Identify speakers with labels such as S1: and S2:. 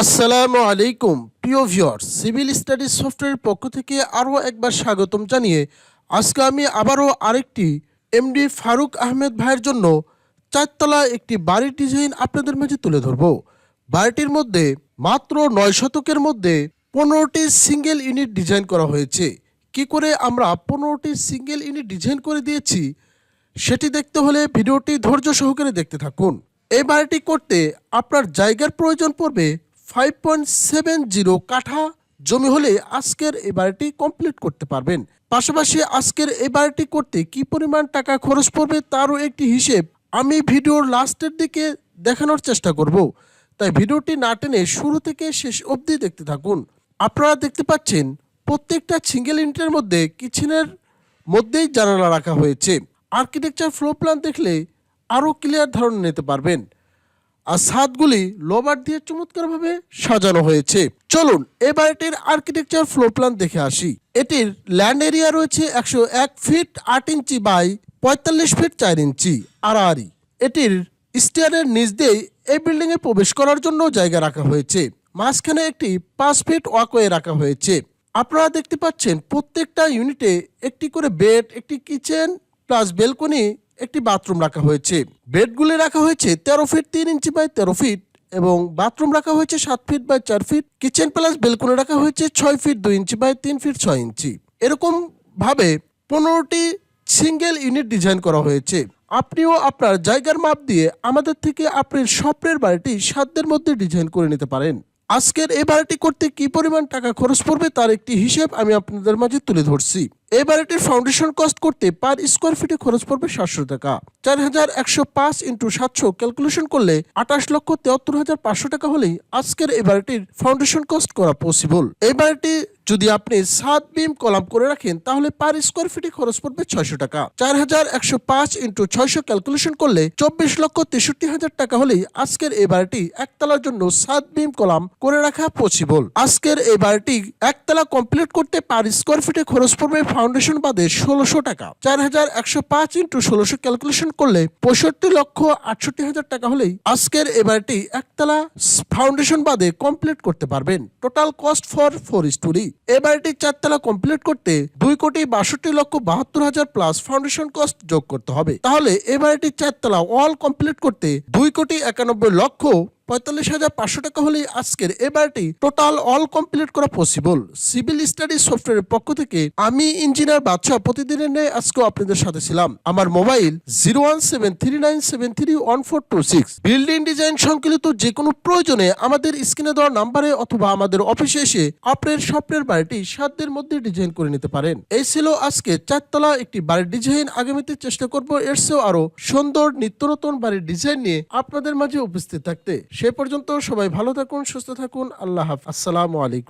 S1: আসসালামু আলাইকুম, প্রিয় ভিউয়ার্স, সিভিল স্টাডিজ সফটওয়্যারের পক্ষ থেকে আরও একবার স্বাগতম জানিয়ে আজকে আমি আবারও আরেকটি এমডি ফারুক আহমেদ ভাইয়ের জন্য চারতলা একটি বাড়ির ডিজাইন আপনাদের মাঝে তুলে ধরব। বাড়িটির মধ্যে মাত্র নয় শতকের মধ্যে পনেরোটি সিঙ্গেল ইউনিট ডিজাইন করা হয়েছে। কি করে আমরা পনেরোটি সিঙ্গেল ইউনিট ডিজাইন করে দিয়েছি, সেটি দেখতে হলে ভিডিওটি ধৈর্য সহকারে দেখতে থাকুন। এই বাড়িটি করতে আপনার জায়গার প্রয়োজন পড়বে ফাইভ পয়েন্ট সেভেন জিরো কাঠা জমি হলে আজকের এই বাড়িটি কমপ্লিট করতে পারবেন। পাশাপাশি আজকের এই বাড়িটি করতে কি পরিমাণ টাকা খরচ পড়বে তারও একটি হিসেব আমি ভিডিওর লাস্টের দিকে দেখানোর চেষ্টা করব। তাই ভিডিওটি না টেনে শুরু থেকে শেষ অবধি দেখতে থাকুন। আপনারা দেখতে পাচ্ছেন, প্রত্যেকটা সিঙ্গেল ইউনিটের মধ্যে কিচেনের মধ্যেই জানালা রাখা হয়েছে। আর্কিটেকচার ফ্লো প্ল্যান দেখলে আরও ক্লিয়ার ধারণা নিতে পারবেন। আর ছাদগুলি লোবার দিয়ে চমৎকারভাবে সাজানো হয়েছে। চলুন এ বাড়িটির আর্কিটেকচার ফ্লোর প্ল্যান দেখে আসি। এটির ল্যান্ড এরিয়া রয়েছে একশো এক ফিট আট ইঞ্চি বাই পঁয়তাল্লিশ ফিট চার ইঞ্চি, আড়াআড়ি। এটির স্টেয়ারের নিচ দিয়েই এই বিল্ডিংয়ে প্রবেশ করার জন্য জায়গা রাখা হয়েছে। মাঝখানে একটি পাঁচ ফিট ওয়াকওয়ে রাখা হয়েছে। আপনারা দেখতে পাচ্ছেন প্রত্যেকটা ইউনিটে একটি করে বেড একটি কিচেন প্লাস বেলকনি একটি বাথরুম রাখা হয়েছে। বেডগুলি রাখা হয়েছে তেরো ফিট তিন ইঞ্চি বাই তেরো ফিট এবং বাথরুম রাখা হয়েছে সাত ফিট বাই চার ফিট। কিচেন প্লাস বেলকনি রাখা হয়েছে ছয় ফিট দুই ইঞ্চি বাই তিন ফিট ছয় ইঞ্চি। এরকম ভাবে পনেরোটি সিঙ্গেল ইউনিট ডিজাইন করা হয়েছে। আপনিও আপনার জায়গার মাপ দিয়ে আমাদের থেকে আপনার স্বপ্নের বাড়িটি সাধ্যের মধ্যে ডিজাইন করে নিতে পারেন। আজকের এই বাড়িটি করতে কি পরিমাণ টাকা খরচ পড়বে তার একটি হিসেব আমি আপনাদের মাঝে তুলে ধরছি। এই বাড়িটির ফাউন্ডেশন কস্ট করতে পার স্কোয়ার ফিটে খরচ পড়বে সাতশো টাকা। চার হাজার একশো পাঁচ ইন্টু সাতশো ক্যালকুলেশন করলে আঠাশ লক্ষ তেহাত্তর হাজার পাঁচশো টাকা হলেই আজকের এই বাড়িটির ফাউন্ডেশন কস্ট করা পসিবল এই বাড়িটি যদি আপনি সাত বিম কলাম করে রাখেন, তাহলে পার স্কোয়ার ফিটে খরচ পড়বে ছয়শো টাকা। চার হাজার একশো পাঁচ ইন্টু ছয়শো ক্যালকুলেশন করলে চব্বিশ লক্ষ তেষট্টি হাজার টাকা হলেই আজকের এই বাড়িটি একতলার জন্য সাত বিম কলাম করে রাখা পসিবল আজকের এই বাড়িটি একতলা কমপ্লিট করতে পার স্কোয়ার ফিটে খরচ পড়বে ফাউন্ডেশন বাদে ষোলোশো টাকা। চার হাজার একশো পাঁচ ইন্টু ষোলোশো ক্যালকুলেশন করলে পঁয়ষট্টি লক্ষ আটষট্টি হাজার টাকা হলেই আজকের এই বাড়িটি একতলা ফাউন্ডেশন বাদে কমপ্লিট করতে পারবেন। Total cost for four storey বাড়িটি চারতলা কমপ্লিট করতে দুই কোটি বাষট্টি লক্ষ বাহাত্তর হাজার প্লাস ফাউন্ডেশন কস্ট যোগ করতে হবে। তাহলে এই বাড়িটি চারতলা অল কমপ্লিট করতে দুই কোটি একানব্বই লক্ষ পঁয়তাল্লিশ হাজার পাঁচশো টাকা হলেই আজকের এই বাড়িটি টোটাল অল কমপ্লিট করা পসিবল সিভিল স্টাডি সফটওয়্যারের পক্ষ থেকে আমি ইঞ্জিনিয়ার বাদশাহ প্রতিদিনের ন্যায় আজকেও আপনাদের সাথে ছিলাম। আমার mobile zero one seven three nine seven three one four two six building design সংকলিত যে কোনো প্রয়োজনে আমাদের স্ক্রিনে দেওয়া নাম্বারে অথবা আমাদের অফিসে এসে আপনার স্বপ্নের বাড়িটি সাধ্যের মধ্যে ডিজাইন করে নিতে পারেন। এই ছিল আজকে চারতলা একটি বাড়ির ডিজাইন আগামীতে চেষ্টা করব এর চেয়েও আরও সুন্দর নিত্য নতুন বাড়ির ডিজাইন নিয়ে আপনাদের মাঝে উপস্থিত থাকতে। সে পর্যন্ত সবাই ভালো থাকুন সুস্থ থাকুন। আল্লাহ হাফ আসসালামু আলাইকুম।